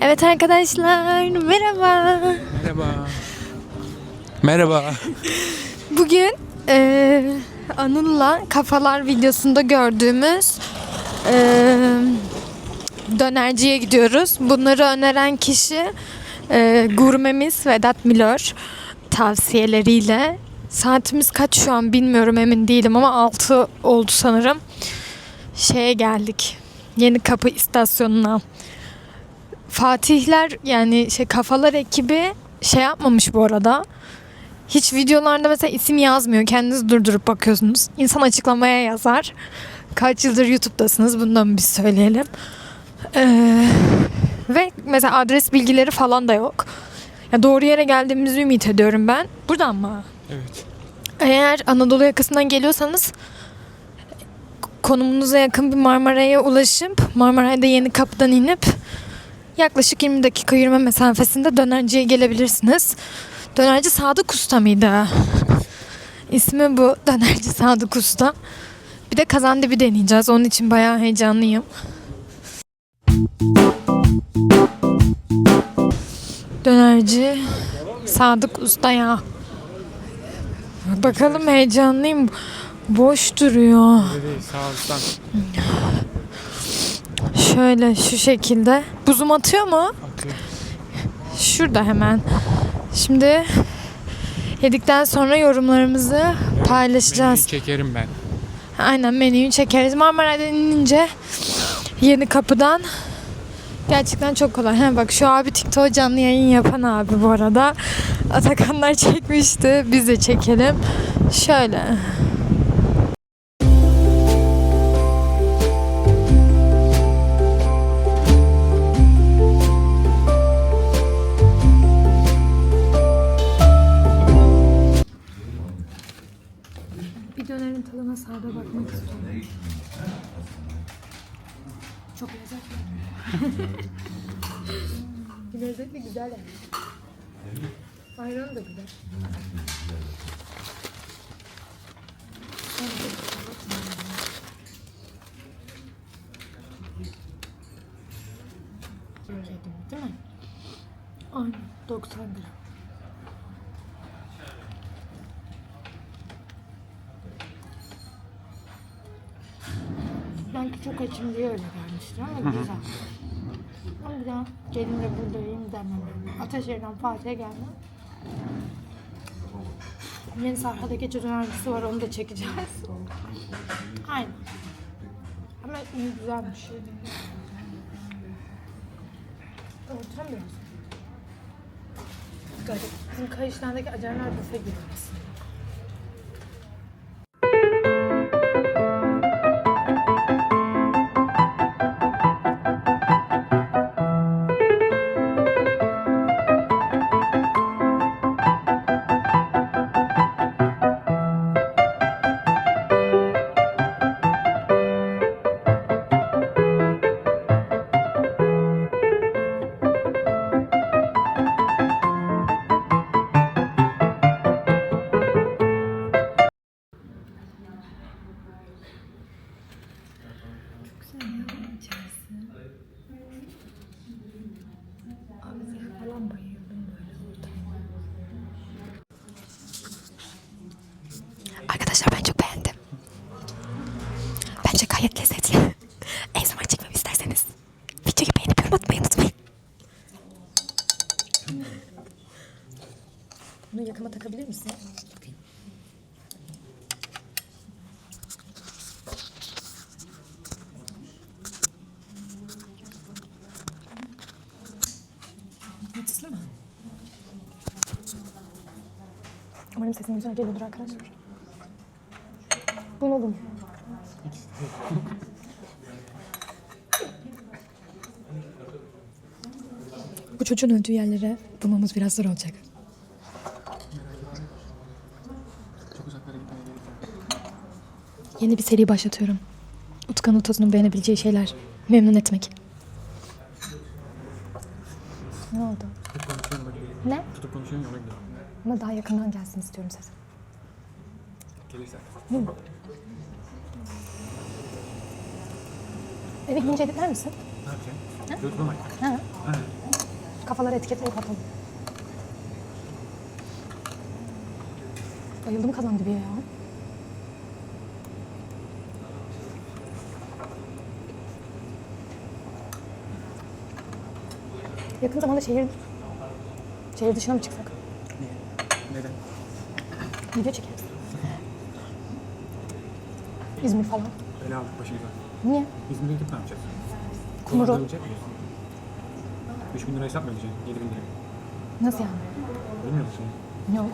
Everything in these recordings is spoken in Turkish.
Evet arkadaşlar merhaba. Merhaba. Merhaba. Bugün eee Anıl'la kafalar videosunda gördüğümüz eee, dönerciye gidiyoruz. Bunları öneren kişi eee, gurmemiz Vedat Milor tavsiyeleriyle. Saatimiz kaç şu an bilmiyorum emin değilim ama 6 oldu sanırım. Şeye geldik. Yeni Kapı istasyonuna. Fatihler yani şey kafalar ekibi şey yapmamış bu arada. Hiç videolarda mesela isim yazmıyor. Kendiniz durdurup bakıyorsunuz. İnsan açıklamaya yazar. Kaç yıldır YouTube'dasınız bundan bir söyleyelim. Ee, ve mesela adres bilgileri falan da yok. Ya doğru yere geldiğimizi ümit ediyorum ben. Buradan mı? Evet. Eğer Anadolu yakasından geliyorsanız konumunuza yakın bir Marmaray'a ulaşıp Marmaray'da yeni kapıdan inip yaklaşık 20 dakika yürüme mesafesinde dönerciye gelebilirsiniz. Dönerci Sadık Usta mıydı? İsmi bu. Dönerci Sadık Usta. Bir de kazandibi deneyeceğiz. Onun için bayağı heyecanlıyım. Dönerci Sadık Usta ya. Bakalım heyecanlıyım. Boş duruyor. Sağ. Şöyle şu şekilde. Buzum atıyor mu? Atıyor. Şurada hemen. Şimdi yedikten sonra yorumlarımızı paylaşacağız. Menüyü çekerim ben. Aynen menüyü çekeriz. Marmaray'dan inince yeni kapıdan gerçekten çok kolay. Ha, bak şu abi TikTok canlı yayın yapan abi bu arada. Atakanlar çekmişti. Biz de çekelim. Şöyle. Lezzetli. güzel yani. Ayran da güzel. Değil mi? Aynen 90 gram. Ben küçük açım diye öyle gelmiştim ama güzel. Ama bir daha gelince buradayım demem. Ataşehir'den Fatih'e gelmem. Yeni sahada geçici öğrencisi var onu da çekeceğiz. Aynen. Ama iyi güzelmiş. Oturamıyoruz. Garip. Bizim kayışlardaki acarlar büfe gibi aslında. Bunu yakama takabilir misin? Mutlu mu? Umarım sesim güzel geliyordur arkadaşlar. Bunalım. Bu çocuğun öldüğü yerlere bulmamız biraz zor olacak. Çok uzaklara gitmeye gerek yok. Yeni bir seri başlatıyorum. Utkan Utaz'ın beğenebileceği şeyler. Memnun etmek. Ne oldu? Tutup konuşuyorum olabilir. Ne? Tutup konuşuyorum yola gidiyorum. Ama daha yakından gelsin istiyorum ses. Gelirse. Eve gidince editler misin? Ne yapacaksın? YouTube'a bak. Ha. Ha. kafaları etiketleyip atalım. Bayıldım kazan dibiye ya. Yakın zamanda şehir şehir dışına mı çıksak? Niye? Neden? Video çekeriz. İzmir falan. Öyle aldık başımıza. Niye? İzmir'e gidip ne yapacağız? Kumru. Kullanabilecek miyiz? 3 bin lira hesap mı ödeyeceksin? 7 bin lira. Nasıl yani? Bilmiyor musun? Yok.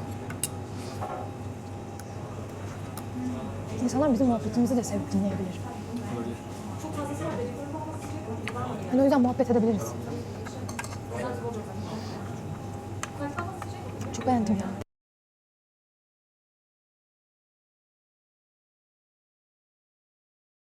İnsanlar bizim muhabbetimizi de sevip dinleyebilir. Olabilir. Hani o yüzden muhabbet edebiliriz. 축구하는 동영